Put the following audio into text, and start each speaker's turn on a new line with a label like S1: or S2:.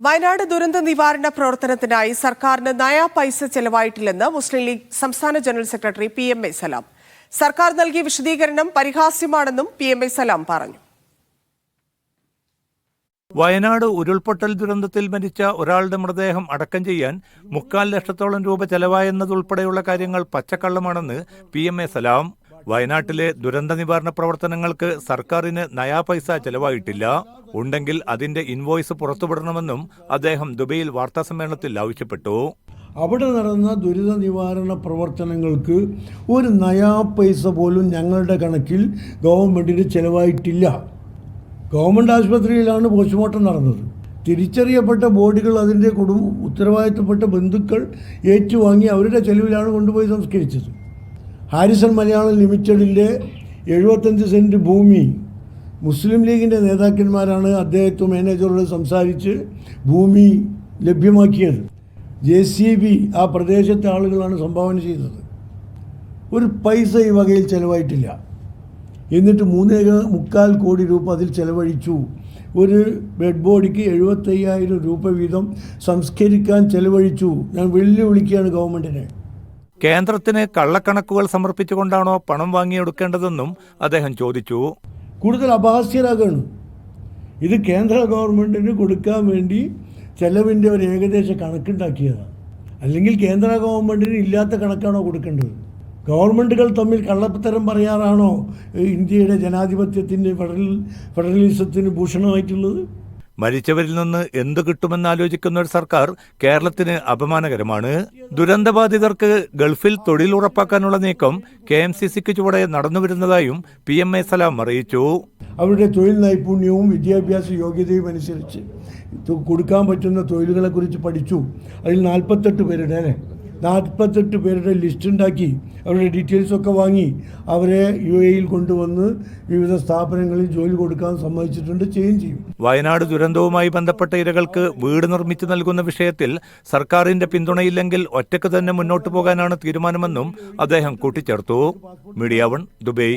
S1: വയനാട് ദുരന്ത നിവാരണ പ്രവർത്തനത്തിനായി സർക്കാരിന് നയാ പൈസ ചെലവായിട്ടില്ലെന്ന് മുസ്ലിം ലീഗ് സംസ്ഥാന general secretary P M A Salam. സർക്കാർ നൽകിയ വിശദീകരണം പരിഹാസ്യമാണെന്നും പി എം എ സലാം പറഞ്ഞു.
S2: വയനാട് ഉരുൾപൊട്ടൽ ദുരന്തത്തിൽ മരിച്ച ഒരാളുടെ മൃതദേഹം അടക്കം ചെയ്യാൻ മുക്കാൽ ലക്ഷത്തോളം രൂപ ചെലവായെന്നതുൾപ്പെടെയുള്ള കാര്യങ്ങൾ പച്ചക്കള്ളമാണെന്ന് പി എം എ സലാം വയനാട്ടിലെ ദുരന്ത നിവാരണ പ്രവർത്തനങ്ങൾക്ക് സർക്കാരിന് നയാ പൈസ ചെലവായിട്ടില്ല. ഉണ്ടെങ്കിൽ അതിന്റെ ഇൻവോയ്സ് പുറത്തുവിടണമെന്നും അദ്ദേഹം ദുബൈയിൽ വാർത്താസമ്മേളനത്തിൽ ആവശ്യപ്പെട്ടു.
S3: അവിടെ നടന്ന ദുരിത നിവാരണ പ്രവർത്തനങ്ങൾക്ക് ഒരു നയാ പൈസ പോലും ഞങ്ങളുടെ കണക്കിൽ ഗവൺമെന്റിന് ചിലവായിട്ടില്ല. ഗവൺമെന്റ് ആശുപത്രിയിലാണ് പോസ്റ്റ്മോർട്ടം നടന്നത്. തിരിച്ചറിയപ്പെട്ട ബോഡികൾ അതിന്റെ കുടുംബ ഉത്തരവാദിത്തപ്പെട്ട ബന്ധുക്കൾ ഏറ്റുവാങ്ങി അവരുടെ ചെലവിലാണ് കൊണ്ടുപോയി സംസ്കരിച്ചത്. ഹാരിസൺ മലയാളം ലിമിറ്റഡിന്റെ എഴുപത്തഞ്ച് സെന്റ് ഭൂമി മുസ്ലിം ലീഗിന്റെ നേതാക്കന്മാരാണ് അദ്ദേഹത്തെ മാനേജറോട് സംസാരിച്ച് ഭൂമി ലഭ്യമാക്കിയത്. ജെ സി ബി ആ പ്രദേശത്തെ ആളുകളാണ് സംഭാവന ചെയ്തത്. ഒരു പൈസ ഈ വകയിൽ ചിലവായിട്ടില്ല. എന്നിട്ട് മൂന്നേക മുക്കാൽ കോടി രൂപ അതിൽ ചിലവഴിച്ചു. ഒരു ബെഡ് ബോഡിക്ക് എഴുപത്തയ്യായിരം രൂപ വീതം സംസ്കരിക്കാൻ ചിലവഴിച്ചു. ഞാൻ വെല്ലുവിളിക്കുകയാണ് ഗവൺമെന്റിനെ
S2: കേന്ദ്രത്തിന് കള്ളക്കണക്കുകൾ സമർപ്പിച്ചുകൊണ്ടാണോ പണം വാങ്ങിയെടുക്കേണ്ടതെന്നും അദ്ദേഹം ചോദിച്ചു.
S3: കൂടുതൽ അപഹാസ്യരാകാണ്. ഇത് കേന്ദ്ര ഗവൺമെന്റിന് കൊടുക്കാൻ വേണ്ടി ചെലവിന്റെ ഒരു ഏകദേശ കണക്കുണ്ടാക്കിയതാണ് അല്ലെങ്കിൽ കേന്ദ്ര ഗവൺമെന്റിന് ഇല്ലാത്ത കണക്കാണോ കൊടുക്കേണ്ടത്? ഗവൺമെന്റുകൾ തമ്മിൽ കള്ളപ്പത്തരം പറയാറാണോ ഇന്ത്യയുടെ ജനാധിപത്യത്തിന്റെ ഫെഡറൽ ഫെഡറലിസത്തിന് ഭൂഷണമായിട്ടുള്ളത്?
S2: മരിച്ചവരിൽ നിന്ന് എന്ത് കിട്ടുമെന്ന് ആലോചിക്കുന്ന ഒരു സർക്കാർ കേരളത്തിന് അപമാനകരമാണ്. ദുരന്തബാധിതർക്ക് ഗൾഫിൽ തൊഴിൽ ഉറപ്പാക്കാനുള്ള നീക്കം കെ എം സി സിക്ക് ചുവടെ നടന്നുവരുന്നതായും പി എം എ സലാം അറിയിച്ചു.
S3: അവരുടെ തൊഴിൽ നൈപുണ്യവും വിദ്യാഭ്യാസ യോഗ്യതയും അനുസരിച്ച് കൊടുക്കാൻ പറ്റുന്ന തൊഴിലുകളെക്കുറിച്ച് പഠിച്ചു. അതിൽ നാൽപ്പത്തെട്ട് പേരുടെ നാൽപ്പത്തെട്ട് പേരുടെ ലിസ്റ്റ് ഉണ്ടാക്കി അവരുടെ ഡീറ്റെയിൽസൊക്കെ വാങ്ങി അവരെ യു എയിൽ കൊണ്ടുവന്ന് വിവിധ സ്ഥാപനങ്ങളിൽ ജോലി കൊടുക്കാൻ സമ്മതിച്ചിട്ടുണ്ട് ചെയ്യുകയും ചെയ്യും.
S2: വയനാട് ദുരന്തവുമായി ബന്ധപ്പെട്ട ഇരകൾക്ക് വീട് നിർമ്മിച്ചു നൽകുന്ന വിഷയത്തിൽ സർക്കാരിന്റെ പിന്തുണയില്ലെങ്കിൽ ഒറ്റയ്ക്ക് തന്നെ മുന്നോട്ടു പോകാനാണ് തീരുമാനമെന്നും അദ്ദേഹം കൂട്ടിച്ചേർത്തു. Media One Dubai.